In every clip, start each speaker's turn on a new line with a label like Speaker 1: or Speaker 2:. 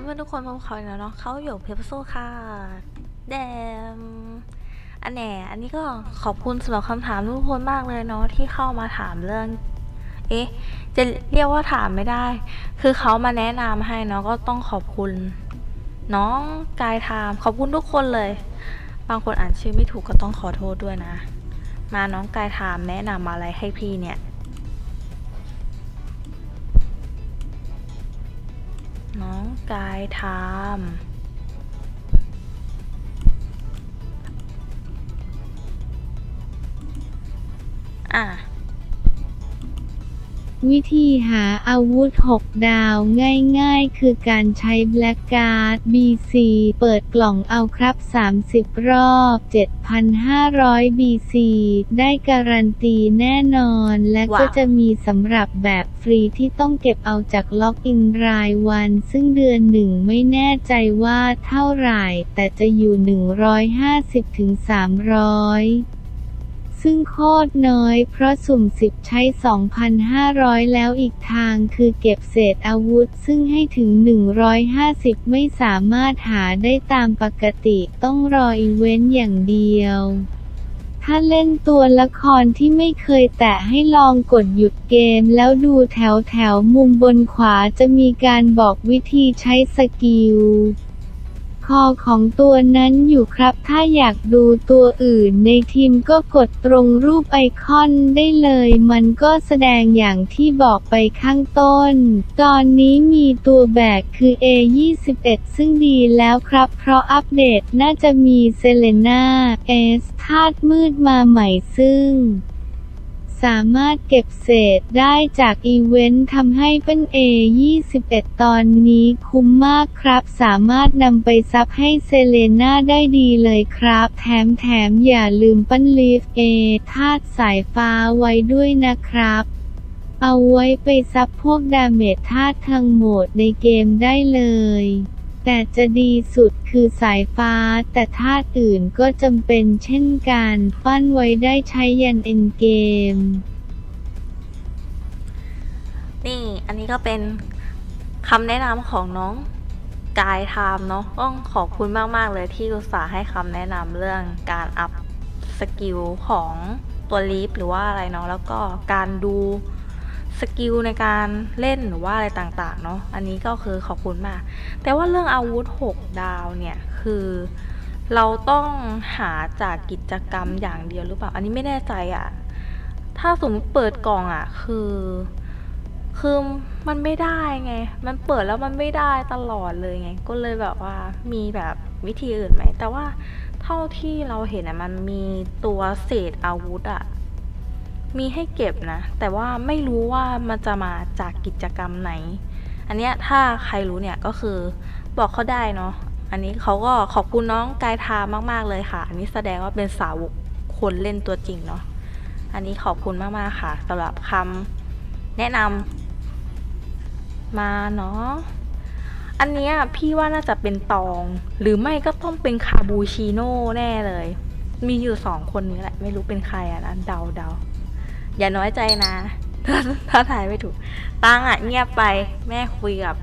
Speaker 1: เพื่อนทุกคนพบเขาอีกแล้วเนาะเขาอยู่เพปโซค่ะแดมอันแหนอันนี้ก็ขอบคุณสำหรับคำถามทุกคนมากเลยเนาะที่เข้ามาถามเรื่อง เอ๊ะ จะเรียกว่าถามไม่ได้ คือเขามาแนะนำให้เนาะก็ต้องขอบคุณ น้องกายไทม์ขอบคุณทุกคนเลย บางคนอ่านชื่อไม่ถูกก็ต้องขอโทษด้วยนะ มาน้องกายไทม์แนะนำอะไรให้พี่เนี่ย น้องกายไทม์อะ
Speaker 2: วิธีหาอาวุธ 6 ดาวง่ายๆ คือการใช้ Black Card BC เปิดกล่องเอาครับ 30 รอบ 7,500 BC ได้การันตีแน่นอนและก็จะมีสำหรับแบบฟรีที่ต้องเก็บเอาจากล็อกอินรายวัน ซึ่งเดือนหนึ่งไม่แน่ใจว่าเท่าไหร่ แต่จะอยู่ 150-300 ซึ่งโคตรน้อย เพราะสุ่ม10ใช้ 2,500 แล้วอีกทางคือเก็บเศษอาวุธซึ่งให้ถึง 150 ไม่สามารถหาได้ตามปกติต้องรออีเวนต์อย่างเดียวถ้าเล่นตัวละครที่ไม่เคยแตะให้ลองกดหยุดเกมแล้วดูแถวแถวๆมุมบนขวาจะมีการบอกวิธีใช้สกิล คอของตัวนั้นอยู่ครับ ถ้าอยากดูตัวอื่นในทีมก็กดตรงรูปไอคอนได้เลย มันก็แสดงอย่างที่บอกไปข้างต้น ตอนนี้มีตัวแบกคือ A21 ซึ่งดีแล้วครับ เพราะอัปเดตน่าจะมีเซเลนาเอสธาตุมืดมาใหม่ซึ่ง สามารถเก็บเศษได้จากอีเวนต์ทำให้เป็น A21 ตอนนี้คุ้มมากครับ สามารถนำไปซับให้เซเลน่าได้ดีเลยครับ แถมแถมอย่าลืมปั้นลีฟเอธาตุสายฟ้าไว้ด้วยนะครับเอาไว้ไปซับพวกดาเมจธาตุทั้งหมดในเกมได้เลย แต่จะดีสุดคือสายฟ้าแต่ธาตุอื่นก็จำเป็นเช่นกันปั้นไว้ได้ใช้ยันเอ็นเกม
Speaker 1: นี่อันนี้ก็เป็นคำแนะนำของน้องกายไทม์เนาะต้องขอบคุณมาก ๆ เลยที่อุตส่าห์ให้คำแนะนำเรื่องการอัพสกิลของตัวลีฟหรือว่าอะไรเนาะแล้วก็การดู สกิลในการเล่นหรือว่าอะไรต่างๆเนาะอันนี้ก็คือขอบคุณมาก แต่ว่าเรื่องอาวุธ 6 ดาวเนี่ยคือเราต้องหาจากกิจกรรมอย่างเดียวหรือเปล่า อันนี้ไม่แน่ใจอะ่ะ ถ้าสมมติเปิดกล่องอะ่ะ คือ คือมันไม่ได้ไง มันเปิดแล้วมันไม่ได้ตลอดเลยไง ก็เลยแบบว่ามีแบบวิธีอื่นไหม แต่ว่าเท่าที่เราเห็นอะมันมีตัวเศษอาวุธอะ มีให้เก็บนะ แต่ว่าไม่รู้ว่ามันจะมาจากกิจกรรมไหน อันเนี้ยถ้าใครรู้เนี่ยก็คือบอกเขาได้เนาะอันนี้เขาก็ขอบคุณน้องกายทามากๆเลยค่ะ อันนี้แสดงว่าเป็นสาวกคนเล่นตัวจริงเนาะอันนี้ขอบคุณมากๆค่ะสำหรับคำแนะนำมาเนาะอันเนี้ยพี่ว่าน่าจะเป็นตอง หรือไม่ก็ต้องเป็นคาบูชิโน่แน่เลย มีอยู่สองคนนี้แหละ ไม่รู้เป็นใครอะนะเดาเดา อย่าน้อยใจนะ ถ้าถ้าถ่ายไม่ถูก ตังอะเงียบไปแม่คุยกับ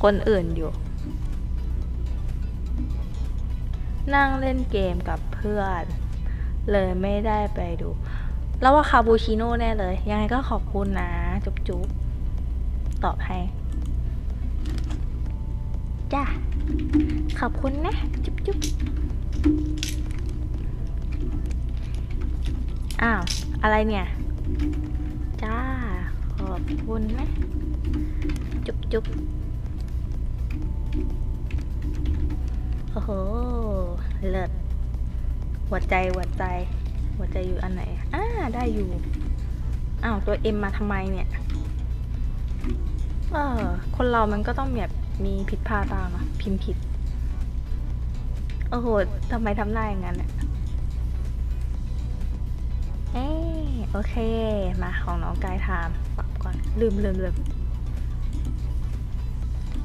Speaker 1: คนอื่นอยู่ นั่งเล่นเกมกับเพื่อน เลยไม่ได้ไปดู แล้วว่าคาบูชิโน่แน่เลย ยังไงก็ขอบคุณนะ จุ๊บจุ๊บตอบให้ จ้าขอบคุณนะ จุ๊บจุ๊บอ้าว อะไรเนี่ย จ้า ขอบคุณนะจุ๊บจุ๊บโอ้โห เลิศหัวใจหัวใจ หัวใจอยู่อันไหนอ่าได้อยู่ อ้าว ตัวเอ็มมาทำไมเนี่ย เออ คนเรามันก็ต้องแบบมีผิดพลาดบ้างอะพิมพ์ผิด โอ้โหทำไมทำหน้อย่างนั้นเนี่ยเอ้ย โอเค มาของน้องกายไทม์ปรับก่อน ลืมลืมลืม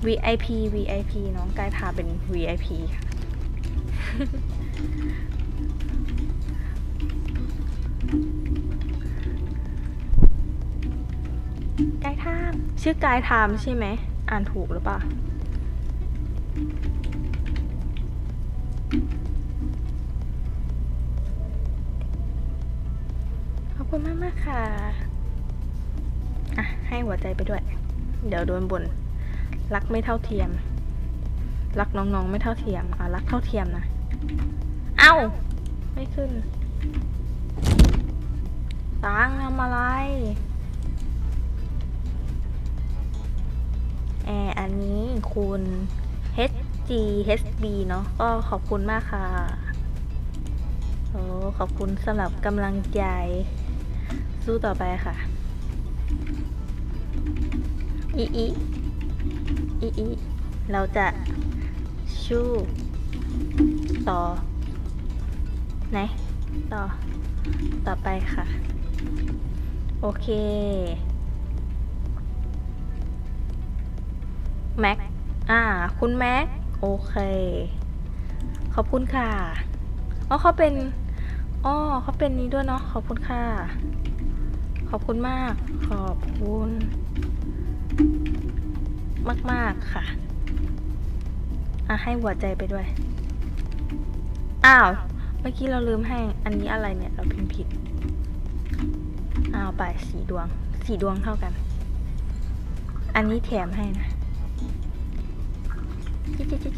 Speaker 1: VIP VIP น้องกายไทม์เป็น VIP ค่ะ กายไทม์ชื่อกายไทม์ใช่ไหม อ่านถูกหรือเปล่า คุณมากมากค่ะ อะ ให้หัวใจไปด้วย เดี๋ยวโดนบ่นรักไม่เท่าเทียม รักน้องๆไม่เท่าเทียม อะ รักเท่าเทียมนะ เอ้า ไม่ขึ้น ตังทำอะไร แอร์อันนี้คุณ HG HB เนาะ ก็ขอบคุณมากค่ะโอ้ขอบคุณสำหรับกำลังใจ สู้ต่อไปค่ะ อีอีอีอีเราจะชู้ต่อ ไหน ต่อ ต่อไปค่ะ โอเค แม็ก อ่า คุณแม็ก โอเค ขอบคุณค่ะ อ๋อเขาเป็น อ๋อเขาเป็นนี้ด้วยเนาะ ขอบคุณค่ะ อบคุณมาก ขอบคุณ มาก ๆ ค่ะอะให้หัวใจไปด้วย อ้าว เมื่อกี้เราลืมให้ อันนี้อะไรเนี่ย เราพิมพ์ผิด อ้าวไปสีดวง สีดวงเท่ากัน อันนี้แถมให้นะจิจิจิ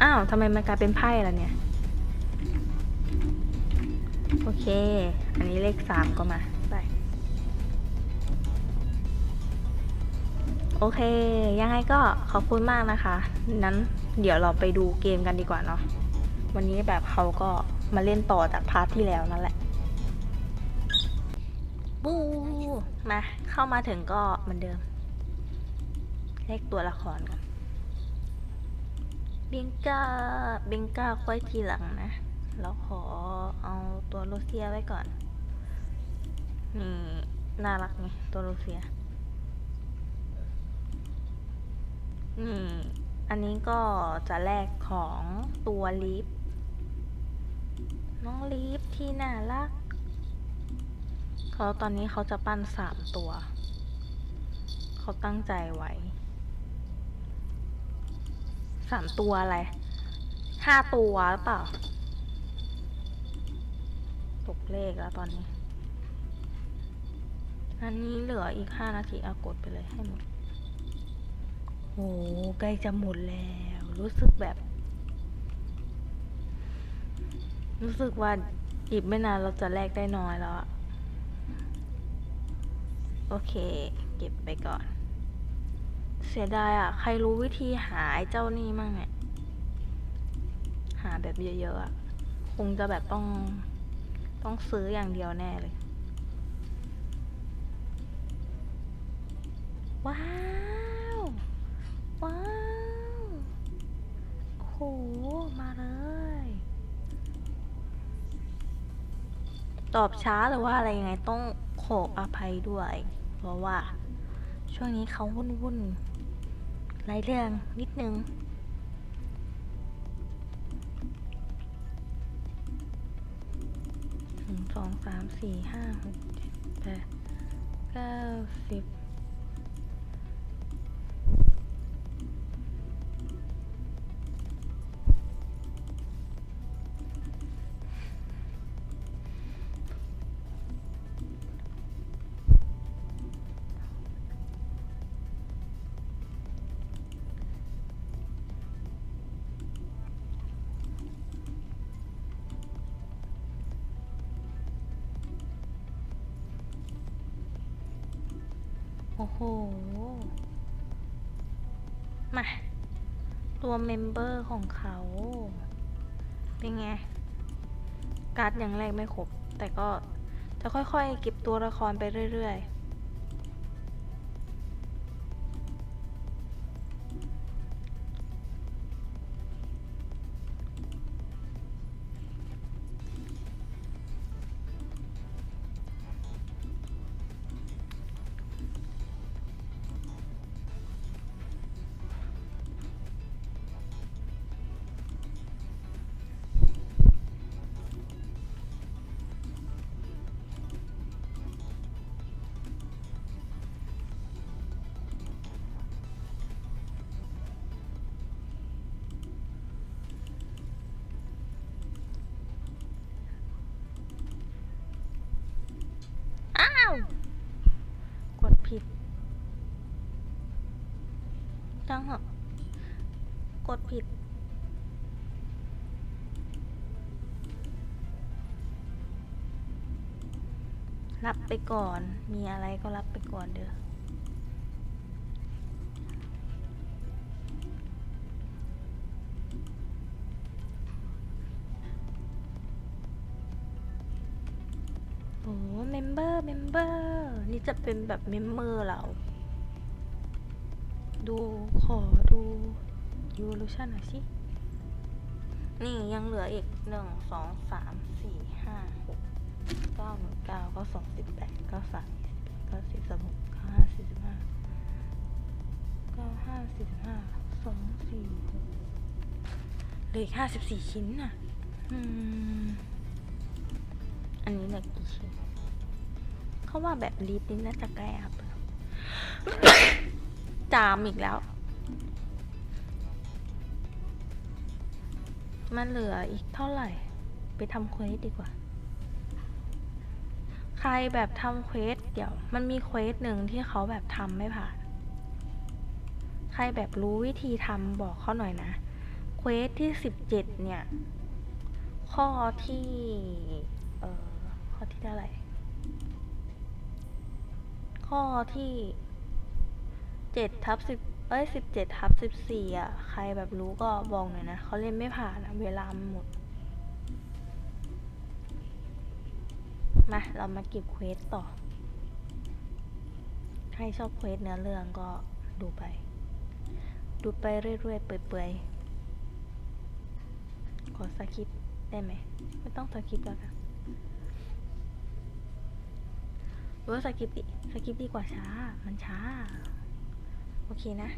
Speaker 1: อ้าวทำไมมันกลายเป็นไพ่ล่ะเนี่ย โอเค อันนี้เลขสามก็มา โอเค ยังไงก็ขอบคุณมากนะคะ นั้นเดี๋ยวเราไปดูเกมกันดีกว่าเนาะ วันนี้แบบเขาก็มาเล่นต่อจากพาร์ทที่แล้วนั่นแหละ บูมา เข้ามาถึงก็เหมือนเดิม เลขตัวละครก่อนบิงกาบิงกาค่อยทีหลังนะ เราขอเอาตัวโรเซียไว้ก่อน นี่ น่ารักไงตัวโรเซีย นี่อันนี้ก็จะแลกของตัวลิฟน้องลิฟที่น่ารักเขาตอนนี้เขาจะปั้นสามตัว เขาตั้งใจไว้สามตัวอะไรห้าตัวหรือเปล่า ตกเลขแล้วตอนนี้ อันนี้เหลืออีกห้านาทีอากดไปเลยให้หมด โอ้ใกล้จะหมดแล้ว รู้สึกแบบ รู้สึกว่าอีกไม่นานเราจะแลกได้น้อยแล้ว โอเค เก็บไปก่อน เสียดายอะ ใครรู้วิธีหาไอ้เจ้านี่มั่งเนี่ย หาแบบเยอะๆอะคงจะแบบต้อง ต้องซื้ออย่างเดียวแน่เลย ว้าว ว้าว โอ้โห มาเลย ตอบช้าหรือว่าอะไรยังไงต้องขออภัยด้วย เพราะว่า ช่วงนี้เขาวุ่นวุ่นๆหลายเรื่องนิดนึงหนึ่งสองสามสี่ห้าหกเจ็ดแปดเก้าสิบ โอ้โห มา ตัวเมมเบอร์ของเขา เป็นไง การ์ดยังแรกไม่ครบ แต่ก็จะค่อยๆเก็บตัวละครไปเรื่อยๆ กดผิด รับไปก่อน มีอะไรก็รับไปก่อนเด้อโอ้เมมเบอร์ เมมเบอร์ นี่จะเป็นแบบเมมเบอร์เรา ดู ขอดู ยูรูชันหน่อยสิ นี่ยังเหลืออีกหนึ่งสองสามสี่ห้าหกเก้าหนึ่งเก้าก็สองสิบแปดเก้าสามสิบเก้าสิบสามหกเก้าห้าสี่สิบห้าเก้าห้าสี่สิบห้าสองสี่เหลืออีกห้าสิบสี่ชิ้นน่ะอันนี้เหลือกี่ชิ้นเขาว่าแบบลิปนี่น่าจะใกล้อัพจามอีกแล้ว มันเหลืออีกเท่าไหร่ ไปทำเควสดีกว่า ใครแบบทำเควสเดี๋ยว มันมีเควสหนึ่งที่เขาแบบทำไม่ผ่าน ใครแบบรู้วิธีทำบอกเขาหน่อยนะ เควสที่สิบเจ็ดเนี่ย ข้อที่ เอ่อ ข้อที่เท่าไหร่ ข้อที่เจ็ดทับสิบ เอ้ยสิบเจ็ดทับสิบสี่อะ ใครแบบรู้ก็บอกหน่อยนะเขาเล่นไม่ผ่านอะเวลาหมด มา เรามาเก็บเควสต่อ ใครชอบเควสเนื้อเรื่องก็ดูไป ดูไปเรื่อยๆเปื่อยๆ ขอสคริปได้ไหม ไม่ต้องสคริปแล้วกันหรือสคริปดิสคริปดีกว่าช้า มันช้า โอเคนะ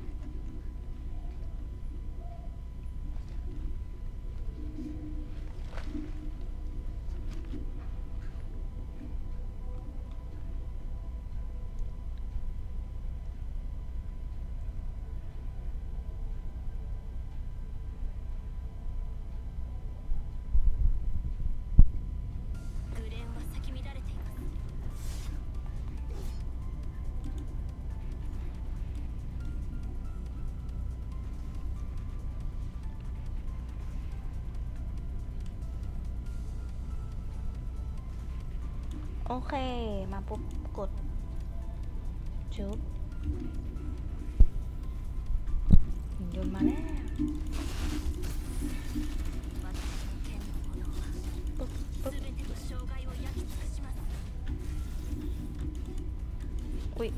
Speaker 1: โอเค มาปุ๊บกด จุ๊บหุ่นยนต์มาแล้คุย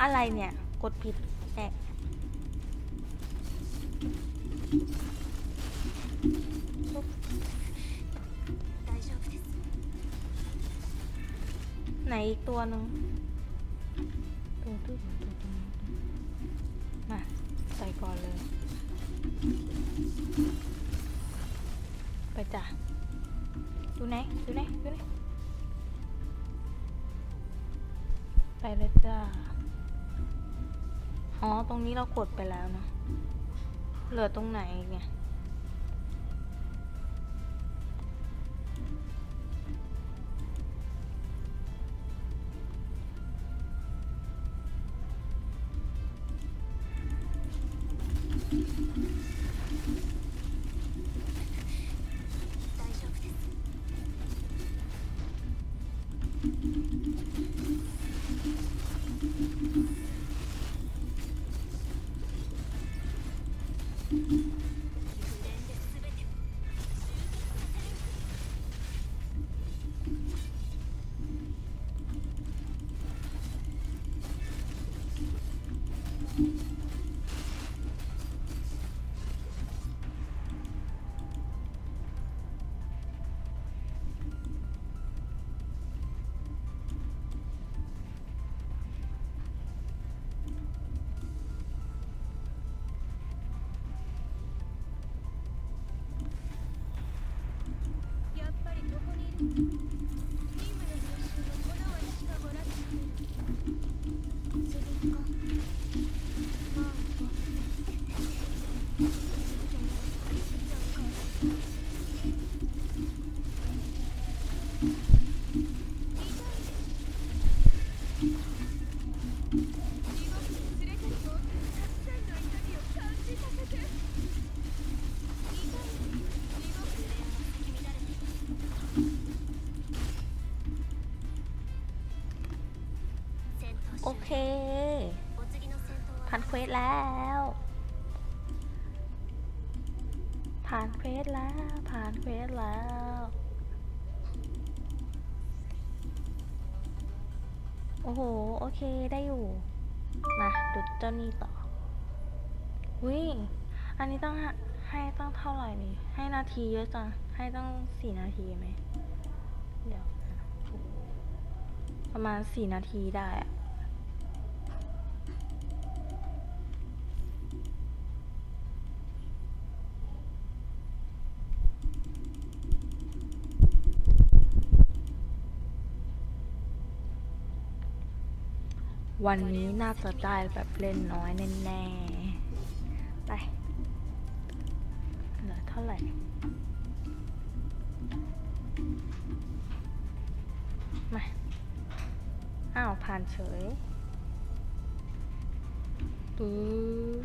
Speaker 1: อะไรเนี่ย กดผิด ตัวหนึ่งตัวตัวตัวตัวมาใส่ก่อนเลย ไปจ้ะดูไหนดูไหนดูไหนไปเลยจ้าอ๋อ ตรงนี้เรากดไปแล้วเนาะเหลือตรงไหนอีกเนี่ย โอ้โห โอเคได้อยู่ มาดูเจ้านี่ต่อวิอันนี้ต้องให้ต้องเท่าไหร่นี่ ให้นาทีเยอะจัง ให้ต้องสี่นาทีไหม เดี๋ยว ประมาณสี่นาทีได้อะ วันนี้น่าจะได้แบบเล่นน้อยแน่ๆ ไป เหลือเท่าไหร่มา อ้าว ผ่านเฉยปื๊ด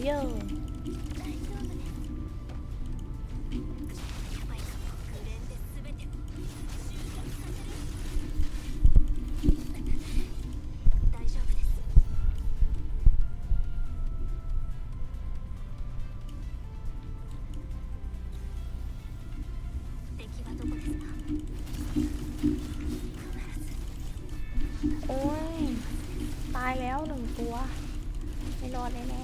Speaker 3: 必ず
Speaker 1: โอ้ย ตายแล้วหนึ่งตัว ไม่รอดแน่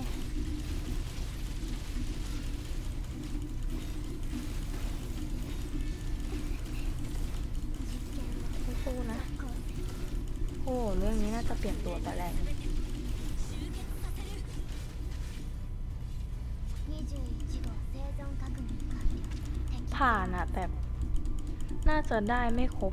Speaker 1: สู้นะ โอ้ เรื่องนี้น่าจะเปลี่ยนตัวแต่แรกผ่านอะแต่ น่าจะได้ไม่ครบ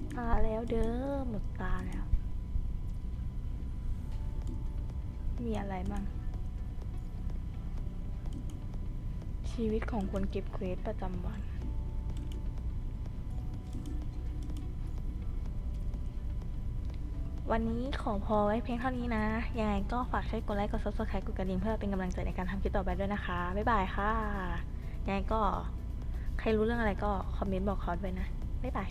Speaker 1: ดตาแล้วเด้อหมดตาแล้ว มีอะไรบ้าง ชีวิตของคนเก็บเควสประจำวันวันนี้ขอพอไว้เพียงเท่านี้นะ ยังไงก็ฝากช่วยกดไลค์กด subscribe กดกระดิ่งเพื่อเป็นกำลังใจในการทำคลิปต่อไปด้วยนะคะ บ๊ายบายค่ะ ยังไงก็ใครรู้เรื่องอะไรก็คอมเมนต์บอกเขาด้วยนะ บ๊ายบาย